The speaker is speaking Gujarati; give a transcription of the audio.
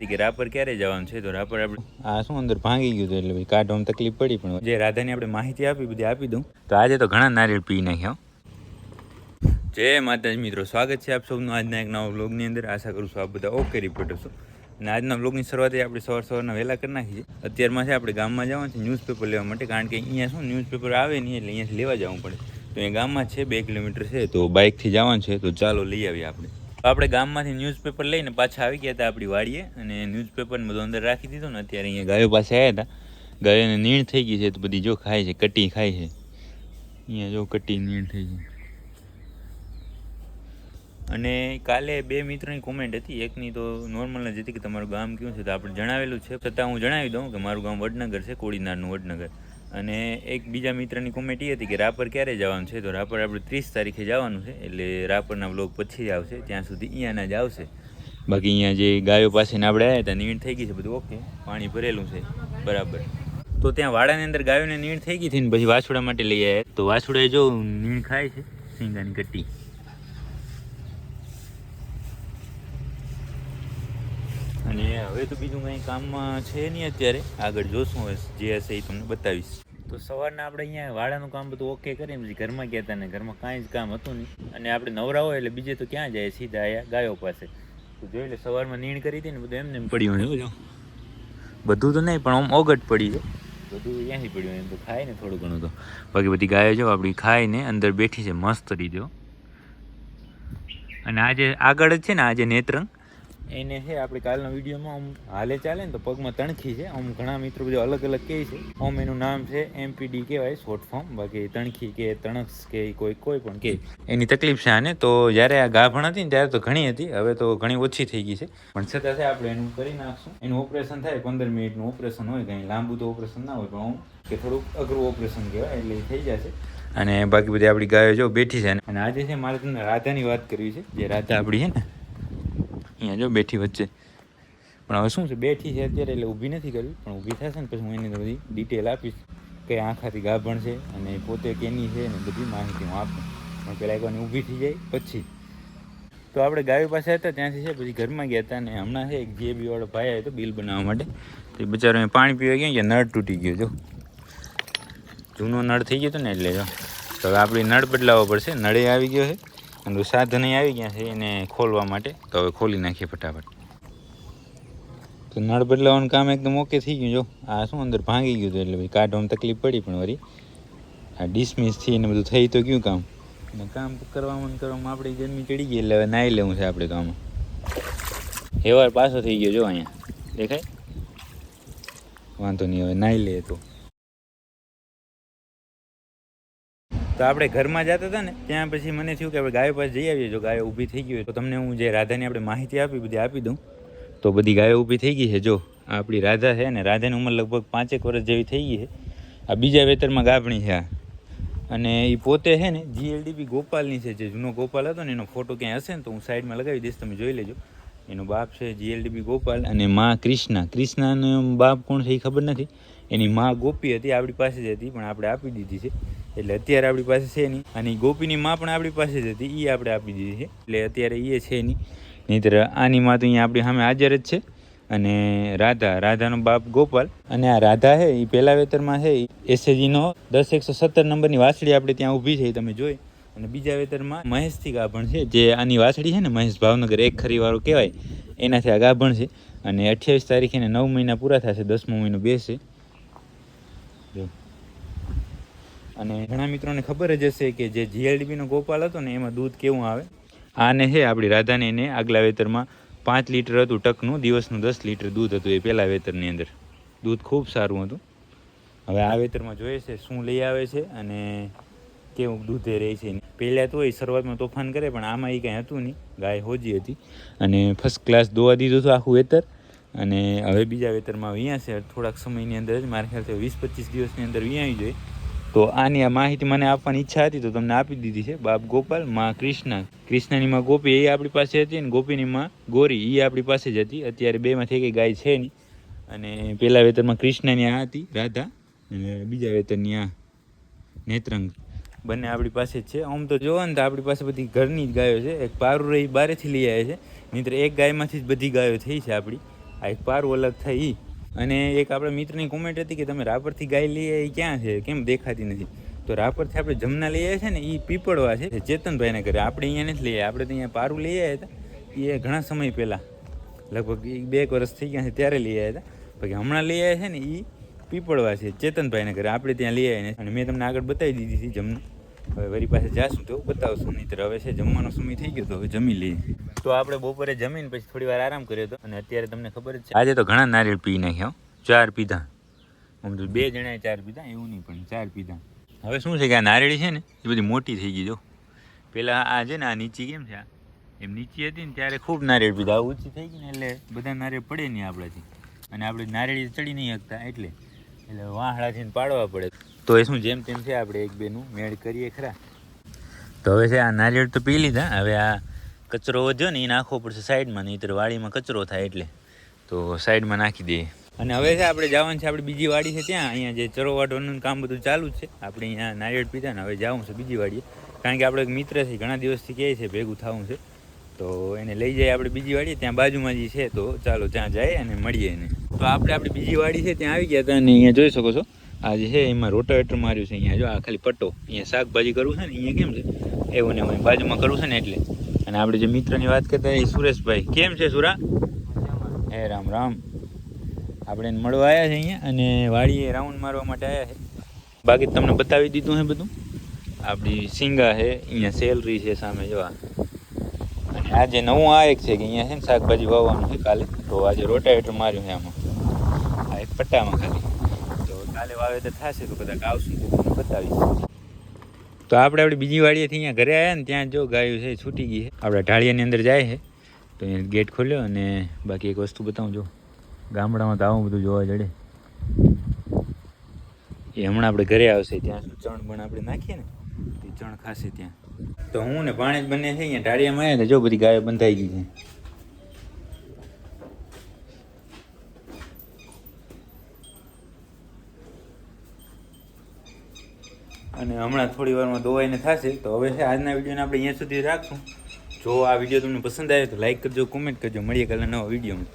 કે રાપર ક્યારે જવાનું છે? તો રાપર આપણે આ શું અંદર ભાંગી ગયું એટલે ભાઈ કાઢવામાં તકલીફ પડી પણ જે રાધાની આપણે માહિતી આપી બધી આપી દઉં. તો આજે તો ઘણા નારિયેળ પી નાખ્યા. જય માતાજી મિત્રો સ્વાગત છે આપ સૌનું આજના એક નવા બ્લોગની અંદર. આશા કરું છું આપ બધા ઓકે રિપોર્ટ હશો. અને આજના બ્લોગની શરૂઆત આપણે સવાર સવારના વહેલા કરી નાખી છે અત્યારમાં છે આપણે ગામમાં જવાનું છે ન્યૂઝપેપર લેવા માટે કારણ કે અહીંયા શું ન્યૂઝપેપર આવે નહીં એટલે અહીંયાથી લેવા જવું પડે. તો અહીંયા ગામમાં છે બે કિલોમીટર છે તો બાઇકથી જવાનું છે તો ચાલો લઈ આવીએ આપણે. આપણે ગામમાંથી ન્યૂઝપેપર લઈને પાછા આવી ગયા હતા આપણી વાડીએ અને ન્યૂઝપેપર બધું અંદર રાખી દીધું ને અત્યારે અહીંયા ગાયો પાસે આવ્યા હતા. ગાયોને નીણ થઈ ગઈ છે તો બધી જો ખાય છે, કટી ખાય છે. અહીંયા જો કટી નીણ થઈ ગઈ. અને કાલે બે મિત્રોની કોમેન્ટ હતી, એકની તો નોર્મલ જ હતી કે તમારું ગામ કયું છે તો આપણે જણાવેલું છે. છતાં હું જણાવી દઉં કે મારું ગામ વડનગર છે કોડીનારનું વડનગર. અને એક બીજા મિત્રની કોમેન્ટ એ હતી કે રાપર ક્યારે જવાનું છે? તો રાપર આપણે ત્રીસ તારીખે જવાનું છે, એટલે રાપરના બ્લોગ પછી આવશે, ત્યાં સુધી અહીંયાના જ આવશે. બાકી અહીંયા જે ગાયો પાસેને આપણે આવ્યા હતા નીણ થઈ ગઈ છે બધું ઓકે પાણી ભરેલું છે, બરાબર. તો ત્યાં વાડાની અંદર ગાયોને નીણ થઈ ગઈ હતી ને પછી વાછોડા માટે લઈ આવ્યા તો વાછોડાએ જો નીણ ખાય છે, સિંગાની કટ્ટી અને હવે તો બીજું કંઈ કામમાં છે નહીં અત્યારે. આગળ જોશું હવે જે હશે એ તમને બતાવીશ. તો સવારના આપણે અહીંયા વાડાનું કામ બધું ઓકે કરીને પછી ઘરમાં ગયા હતા ને ઘરમાં કાંઈ જ કામ હતું નહીં. અને આપણે નવરા હોય એટલે બીજે તો ક્યાં જાય? સીધા આયા ગાયો પાસે. તો જોઈ લે, સવારમાં નીણ કરી હતી ને બધું એમને એમ પડ્યું હોય જો. બધું તો નહીં, પણ આમ ઓગટ પડી છે. બધું અહીંયાથી પડ્યું એમ તો ખાય ને થોડું ઘણું તો. બાકી બધી ગાયો જો આપણી ખાઈને અંદર બેઠી છે, મસ્ત રીતે અને આજે આગળ જ છે ને, આજે નેત્રંગ. એને છે, આપણે કાલના વિડીયોમાં આમ હાલે ચાલે ને તો પગમાં તણખી છે. આમ ઘણા મિત્રો બધા અલગ અલગ કહે છે. આમ એનું નામ છે એમપીડી કહેવાય શોર્ટ ફોર્મ બાકી તણખી કે તણસ કે કોઈ કોઈ પણ કે એની તકલીફ છે આને. તો જ્યારે આ ગાભણ હતી ને ત્યારે તો ઘણી હતી. હવે તો ઘણી ઓછી થઈ ગઈ છે. પણ છતાં આપણે એનું કરી નાખશું. એનું ઓપરેશન થાય, પંદર મિનિટનું ઓપરેશન હોય, કંઈ લાંબુ તો ઓપરેશન ના હોય, પણ હું કે થોડુંક અઘરું ઓપરેશન કહેવાય, એટલે થઈ જશે. અને બાકી બધી આપણી ગાયો જો બેઠી છે અને આજે છે, મારે તમને રાધાની વાત કરવી છે. જે રાધા આપણી છે ને અહીંયા જો બેઠી વચ્ચે. પણ હવે શું છે, બેઠી છે અત્યારે એટલે ઊભી નથી કરવી પણ ઊભી થશે ને પછી હું એની બધી ડિટેલ આપીશ કે આંખાથી ગાભણ છે અને પોતે કેની છે ને બધી માહિતી હું આપું. પણ પહેલાં એકવાર ઊભી થઈ જાય, પછી. તો આપણે ગાયો પાસે હતા, ત્યાંથી છે, પછી ઘરમાં ગયા હતા ને હમણાં છે, એક જીએબી વાળો ભાઈ આવ્યો હતો બિલ બનાવવા માટે. તો એ બચારો પાણી પીવા ગયા કે નળ તૂટી ગયો, જો. જૂનો નળ થઈ ગયો હતો ને એટલે જો. હવે આપણે નળ બદલાવવો પડશે, નળે આવી ગયો છે. અને સાધન આવી ગયા છે એને ખોલવા માટે. તો હવે ખોલી નાખીએ ફટાફટ. તો નળ બદલાવાનું કામ એકદમ ઓકે થઈ ગયું. જો, આ શું અંદર ભાંગી ગયું હતું એટલે ભાઈ કાઢવામાં તકલીફ પડી પણ વળી. આ ડિસમિસ થઈ ને બધું થઈ તો ગયું કામ. અને કામ કરવામાં કરવામાં આપણી ગરમી ચડી ગઈ એટલે હવે નાહી લેવું છે આપણે તો આમાં. હેવાર પાછો થઈ ગયો જો અહીંયા. દેખાય? વાંધો નહીં, હવે નાહી લે તો. તો આપણે ઘરમાં જતા હતા ને, ત્યાં પછી મને થયું કે આપણે ગાયો પાસે જઈ આવીએ. જો ગાયો ઊભી થઈ ગઈ હોય તો તમને હું જે રાધાની આપણે માહિતી આપી, બધી આપી દઉં. તો બધી ગાયો ઊભી થઈ ગઈ છે. જો આપણી રાધા છે ને, રાધાની ઉંમર લગભગ પાંચેક વર્ષ જેવી થઈ ગઈ છે. આ બીજા વેતરમાં ગાભણી છે આ. અને એ પોતે છે ને જીએલડીબી ગોપાલની છે, જે જૂનો ગોપાલ હતો ને, એનો ફોટો ક્યાંય હશે ને તો હું સાઈડમાં લગાવી દઈશ, તમે જોઈ લેજો. એનો બાપ છે જીએલડીબી ગોપાલ અને મા ક્રિષ્ના ક્રિષ્નાનો બાપ કોણ છે એ ખબર નથી. એની મા ગોપી હતી, આપણી પાસે જ હતી, પણ આપણે આપી દીધી છે. એટલે અત્યારે આપણી પાસે છે નહીં. અને ગોપીની મા પણ આપણી પાસે જ હતી એ આપણે આપી દીધી છે. એટલે અત્યારે એ છે નહીં. નહીંતર આની માં તો અહીંયા આપણી સામે હાજર જ છે. અને રાધા, રાધાનો બાપ ગોપાલ. અને આ રાધા છે એ પહેલા વેતરમાં છે એસએજીનો દસ એકસો સત્તર નંબરની વાસળી આપણે ત્યાં ઊભી છે તમે જોઈ. અને બીજા વેતરમાં મહેશથી ગાભણ છે, જે આની વાછડી છે ને, મહેશ ભાવનગર એક ખરીવાળું કહેવાય. એનાથી આ ગાભણ છે. અને અઠ્યાવીસ તારીખે નવ મહિના પૂરા થશે, દસમો મહિનો બેસે. જો. અને ઘણા મિત્રોને ખબર જ હશે કે જે જીએલડીબીનો ગોપાલ હતો ને, એમાં દૂધ કેવું આવે? આને છે આપણી રાધાને એને આગલા વેતરમાં પાંચ લીટર હતું ટકનું, દિવસનું દસ લીટર દૂધ હતું એ પહેલાં વેતરની અંદર. દૂધ ખૂબ સારું હતું. હવે આ વેતરમાં જોઈએ છે શું લઈ આવે છે અને કેવું દૂધે રહે છે. પહેલાં તો એ શરૂઆતમાં તોફાન કરે, પણ આમાં એ કાંઈ હતું નહીં. ગાય હોજી હતી. અને ફર્સ્ટ ક્લાસ દોવા દીધું હતું આખું વેતર. અને હવે બીજા વેતરમાં અહીંયા છે. થોડાક સમયની અંદર જ, મારા ખ્યાલથી વીસ પચીસ દિવસની અંદર અહીંયા જોઈએ તો આની આ માહિતી મને આપવાની ઈચ્છા હતી, તો તમને આપી દીધી છે. બાપ ગોપાલ, માં કૃષ્ણ. કૃષ્ણની માં ગોપી એ આપણી પાસે હતી અને ગોપીની માં ગોરી એ આપણી પાસે જ હતી. અત્યારે બેમાં થઈ ગઈ ગાય છે નહીં. અને પહેલા વેતરમાં કૃષ્ણની આ હતી, રાધા. અને બીજા વેતરની આ નેત્રંગ. બંને આપણી પાસે જ છે. આમ તો જોવો ને તો આપણી પાસે બધી ઘરની જ ગાયો છે. એક પારું રહી બારેથી લઈ આવે છે. નહીંતર એક ગાયમાંથી જ બધી ગાયો થઈ છે આપણી. આ એક પારું અલગ થાય એ અને એક આપણા મિત્રની કોમેન્ટ હતી કે તમે રાપરથી ગાય લઈ આવી ક્યાં છે? કેમ દેખાતી નથી? તો રાપરથી આપણે જમના લઈ આવ્યા છે ને એ પીપળવા છે. ચેતનભાઈને ઘરે આપણે અહીંયા નથી લઈ આવ્યા આપણે તો અહીંયા પારું લઈ આવ્યા હતા. એ ઘણા સમય પહેલાં, લગભગ બે એક વર્ષ થઈ ગયા છે ત્યારે લઈ આવ્યા હતા. પછી હમણાં લઈ આવ્યા છે ને એ પીપળવા છે ચેતનભાઈને ઘરે. આપણે ત્યાં લઈ આવીને અને મેં તમને આગળ બતાવી દીધી હતી જમનું. હવે વરી પાસે જાશું તો બતાવશું નહીં હવે છે જમવાનો સમય થઈ ગયો તો હવે જમી લઈએ. તો આપણે બપોરે જમીને પછી થોડી વાર આરામ કર્યો હતો અને અત્યારે તમને ખબર જ છે. આજે તો ઘણા નારિયેળ પી નાખ્યા ચાર પીધા. આમ તો બે જણાએ ચાર પીધા, એવું નહીં પણ ચાર પીધા. હવે શું છે કે આ નારિયેળી છે ને, એ બધી મોટી થઈ ગઈ જો. પેલા આ છે ને, આ નીચી કેમ છે એમ નીચી હતી ને ત્યારે ખૂબ નારિયેળ પીધા. ઊંચી થઈ ગઈ ને એટલે બધા નારિયેળ પડે નહીં આપણાથી. અને આપણે નારિયેળી ચડી નહીં શકતા, એટલે એટલે વાહડાથી પાડવા પડે. તો એ શું જેમ તેમ છે, આપણે એક બેનું મેળ કરીએ ખરા. તો હવે છે, આ નારિયેળ તો પી લીધા, હવે આ કચરો વધ્યો ને એ નાખવો પડશે સાઈડમાં નહીંતર વાડીમાં કચરો થાય એટલે. તો સાઈડમાં નાખી દઈએ. અને હવે છે, આપણે જવાનું છે, આપણે બીજી વાડી છે ત્યાં. અહીંયા જે ચરો વાટવાનું કામ બધું ચાલુ છે, આપણે અહીંયા નારિયેળ પીધા ને, હવે જવું છે બીજી વાડીએ. કારણ કે આપણે એક મિત્ર છે, ઘણા દિવસથી કહે છે, ભેગું થવું છે. તો એને લઈ જાય આપણે બીજી વાડી, ત્યાં બાજુમાં જે છે તો ચાલો ત્યાં જાય અને મળીએ એને. તો આપણે આપણી બીજી વાડી છે, ત્યાં આવી ગયા હતા અને અહીંયા જોઈ શકો છો, આ જે છે એમાં રોટાવેટર માર્યું છે અહીંયા, જો આ ખાલી પટ્ટો, અહીંયા શાકભાજી કરવું છે ને, અહીંયા કેમ છે? એવું ને બાજુમાં કરવું છે ને એટલે. અને આપણે જે મિત્રની વાત કરતા એ સુરેશભાઈ. કેમ છે સુરા? હે રામ રામ. આપણે એને મળવા આવ્યા છે અહીંયા અને વાડીએ રાઉન્ડ મારવા માટે આવ્યા છે. બાકી તમને બતાવી દીધું છે બધું. આપણી સિંગા છે, અહીંયા સેલરી છે સામે, જો આ. અને આજે નવું આ એક છે કે અહીંયા છે ને શાકભાજી વાવવાનું છે કાલે. તો આજે રોટાવેટર માર્યું છે આમાં. આ એક પટ્ટામાં ખાલી. તો કાલે વાવેતર થશે તો કદાચ આવશું તો બતાવીશ. તો આપણે આપણે બીજી વાડીએથી અહીંયા ઘરે આવ્યા ને ત્યાં જો ગાયું છે છૂટી ગઈ છે. આપણે ઢાળિયાની અંદર જાય છે. તો અહીંયા ગેટ ખોલ્યો અને બાકી એક વસ્તુ બતાવું જો. ગામડામાં તો આવું બધું જોવા જડે. એ હમણાં આપણે ઘરે આવશે ત્યાં. ચણ પણ આપણે નાખીએ ને એ ચણ ખાશે ત્યાં. તો હું ને પાણી જ બંને છે અહીંયા ઢાળિયામાં આવ્યા જો બધી ગાયો બંધાઈ ગઈ છે. અને હમણાં થોડી વારમાં દોવાઈને થશે, તો હવે છે આજના વિડીયોને આપણે અહીંયા સુધી રાખશું જો આ વીડિયો તમને પસંદ આવે તો લાઈક કરજો, કોમેન્ટ કરજો, મળીએ કાલે નવો વિડીયોમાં.